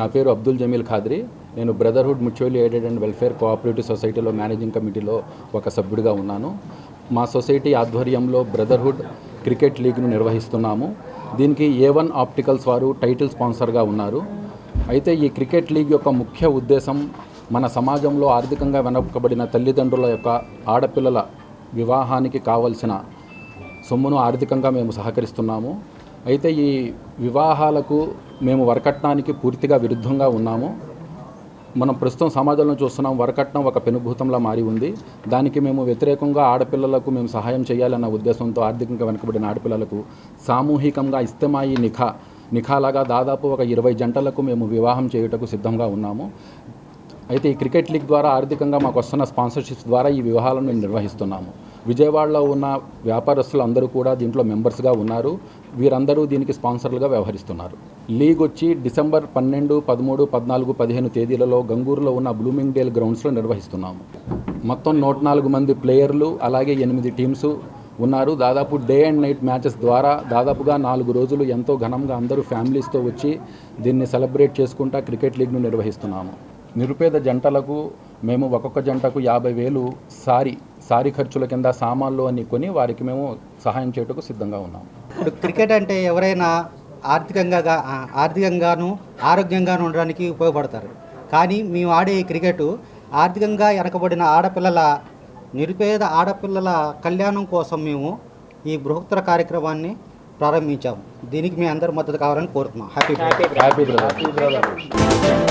నా పేరు అబ్దుల్ జమీల్ ఖాద్రి. నేను brotherhood mutual aided and welfare cooperative సొసైటీలో మేనేజింగ్ కమిటీలో ఒక సభ్యుడిగా ఉన్నాను. మా సొసైటీ ఆధ్వర్యంలో బ్రదర్హుడ్ క్రికెట్ లీగ్ను నిర్వహిస్తున్నాము. దీనికి ఏ వన్ ఆప్టికల్స్ వారు టైటిల్ స్పాన్సర్గా ఉన్నారు. అయితే ఈ క్రికెట్ లీగ్ యొక్క ముఖ్య ఉద్దేశం మన సమాజంలో ఆర్థికంగా వెనకబడిన తల్లిదండ్రుల యొక్క ఆడపిల్లల వివాహానికి కావలసిన సొమ్మును ఆర్థికంగా మేము సహకరిస్తున్నాము. అయితే ఈ వివాహాలకు మేము వరకట్నానికి పూర్తిగా విరుద్ధంగా ఉన్నాము. మనం ప్రస్తుతం సమాజంలో చూస్తున్నాం వరకట్నం ఒక పెనుభూతంలా మారి ఉంది. దానికి మేము వ్యతిరేకంగా ఆడపిల్లలకు మేము సహాయం చేయాలన్న ఉద్దేశంతో ఆర్థికంగా వెనుకబడిన ఆడపిల్లలకు సామూహికంగా ఇస్తమాయి నిఖా నిఖాలాగా దాదాపు ఒక ఇరవై జంటలకు మేము వివాహం చేయుటకు సిద్ధంగా ఉన్నాము. అయితే ఈ క్రికెట్ లీగ్ ద్వారా ఆర్థికంగా మాకు వస్తున్న స్పాన్సర్షిప్స్ ద్వారా ఈ వివాహాలను మేము నిర్వహిస్తున్నాము. విజయవాడలో ఉన్న వ్యాపారస్తులు అందరూ కూడా దీంట్లో మెంబర్స్గా ఉన్నారు. వీరందరూ దీనికి స్పాన్సర్లుగా వ్యవహరిస్తున్నారు. లీగ్ వచ్చి డిసెంబర్ పన్నెండు పదమూడు పద్నాలుగు పదిహేను తేదీలలో గంగూరులో ఉన్న బ్లూమింగ్ డేల్ గ్రౌండ్స్లో నిర్వహిస్తున్నాము. మొత్తం నూట నాలుగు మంది ప్లేయర్లు అలాగే ఎనిమిది టీమ్స్ ఉన్నారు. దాదాపు డే అండ్ నైట్ మ్యాచెస్ ద్వారా దాదాపుగా నాలుగు రోజులు ఎంతో ఘనంగా అందరూ ఫ్యామిలీస్తో వచ్చి దీన్ని సెలబ్రేట్ చేసుకుంటా క్రికెట్ లీగ్ను నిర్వహిస్తున్నాము. నిరుపేద జంటలకు మేము ఒక్కొక్క జంటకు యాభై వేలు సారీ సారీ ఖర్చుల కింద సామాన్లు అని కొని వారికి మేము సహాయం చేయటకు సిద్ధంగా ఉన్నాము ఇప్పుడు క్రికెట్ అంటే ఎవరైనా ఆర్థికంగా ఆర్థికంగాను ఆరోగ్యంగాను ఉండడానికి ఉపయోగపడతారు. కానీ మేము ఆడే ఈ క్రికెట్ ఆర్థికంగా వెనకబడిన ఆడపిల్లల నిరుపేద ఆడపిల్లల కళ్యాణం కోసం మేము ఈ బృహత్తర కార్యక్రమాన్ని ప్రారంభించాము. దీనికి మీ అందరి మద్దతు కావాలని కోరుతున్నాం. Happy happy brother